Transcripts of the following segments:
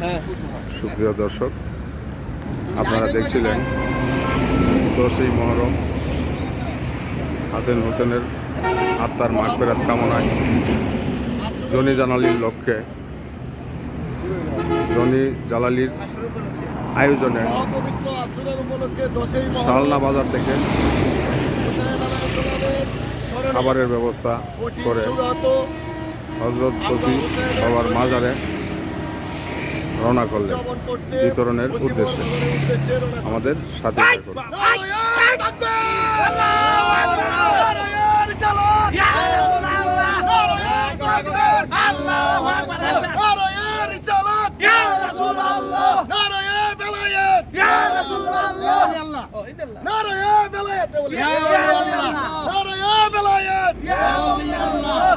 হ্যাঁ। সুপ্রিয় দর্শক, আপনারা দেখছিলেন দশই মহরম হাসেন হোসেনের আত্মার মাগফেরাত কামনায় জনি জালালির লক্ষ্যে, জনি জালালির আয়োজনে সালনা বাজার থেকে খাবারের ব্যবস্থা করে হজরত কসি বাবার মাজারে রওনা করলেন বিতরণের উদ্দেশ্যে। আমাদের সাথে থাকুন। নূর নবীজির আলো নূর নবীজির আলো নূর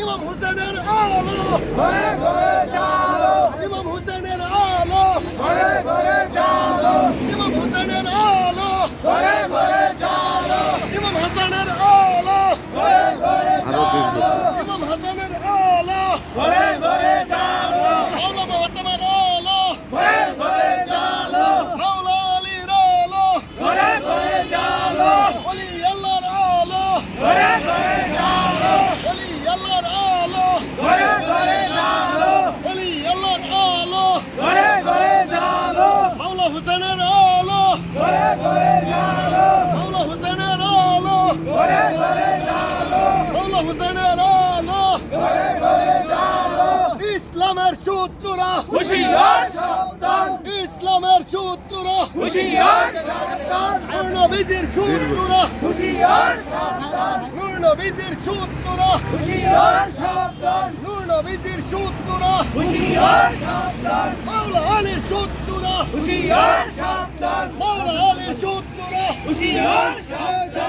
ইমাম হুসেনের আলো। ইমাম হুসেনের আলো। ইমাম হুসেনের আলো। ইমাম হাসানের আলো আরও দীর্ঘ ইমাম হাসানের আলো মাওলা মোহাম্মদের আলো মাওলা আলীর আলো ওলি আল্লাহর আলো ওলি আল্লাহর আলো ওলি আল্লাহর আলো মাওলা হুসেনের আলো মাওলা হুসেনের আলো মাওলা হুসেনের আলো ইসলামের শত্রুরা ইসলামের শত্রুরা। নবীদের শত্রুরা। নবীদের শত্রুরা। নবীদের শত্রুরা। মাওলা আলীর শত্রুরা। মাওলা আলীর শত্রুরা।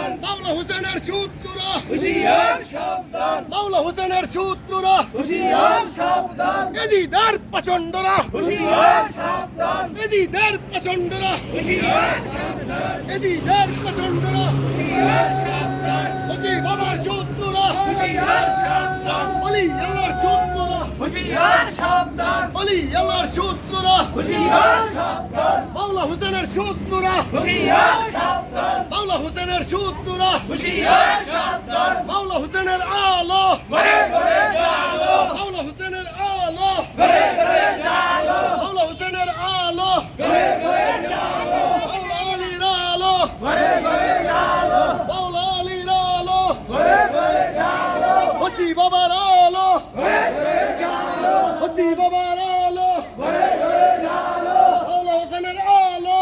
مولى حسین ارشود لورا هوشیار شابدار مولى حسین ارشود لورا هوشیار شابدار ندی در پسند را هوشیار شابدار ندی در پسند را هوشیار شابدار ندی در پسند را هوشیار شابدار حسی بابا ارشود لورا هوشیار شابدار ولی یلا ارشود لورا هوشیار شابدار ولی یلا ارشود لورا هوشیار شابدار مولى حسین ارشود لورا هوشیار شابدار মাওলা হুসেনের শত্রুরা মাওলা হুসেনের আলো মাওলা হুসেনের আলো মাওলা হুসেনের আলো মাওলা আলীর আলো মাওলা আলীর আলো হসি বাবার আলো হসি বাবার আলো মাওলা হুসেনের আলো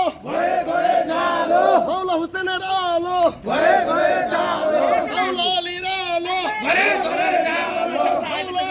মাওলা হুসেনের আলো মাওলা আলীর আলো মাওলা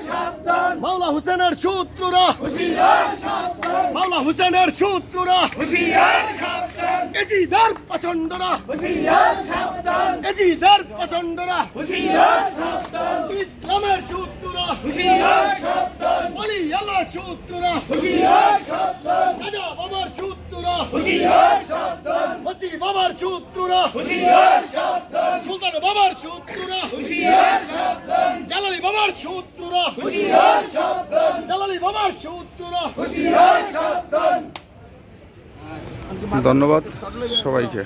হুসেনের শত্রুরা। মাওলা হুসেনের শত্রুরা। এজিদার পছন্দরা। এজিদার পছন্দরা। ইসলামের শত্রুরা। অলি আল্লাহ শত্রুরা। রাজা বাবার শত্রুরা। হসি বাবার শত্রুরা। সুলতান বাবার শত্রুরা। জালালি বাবার শত্রুরা জালালি বাবার শত্রুরা। ধন্যবাদ সবাইকে।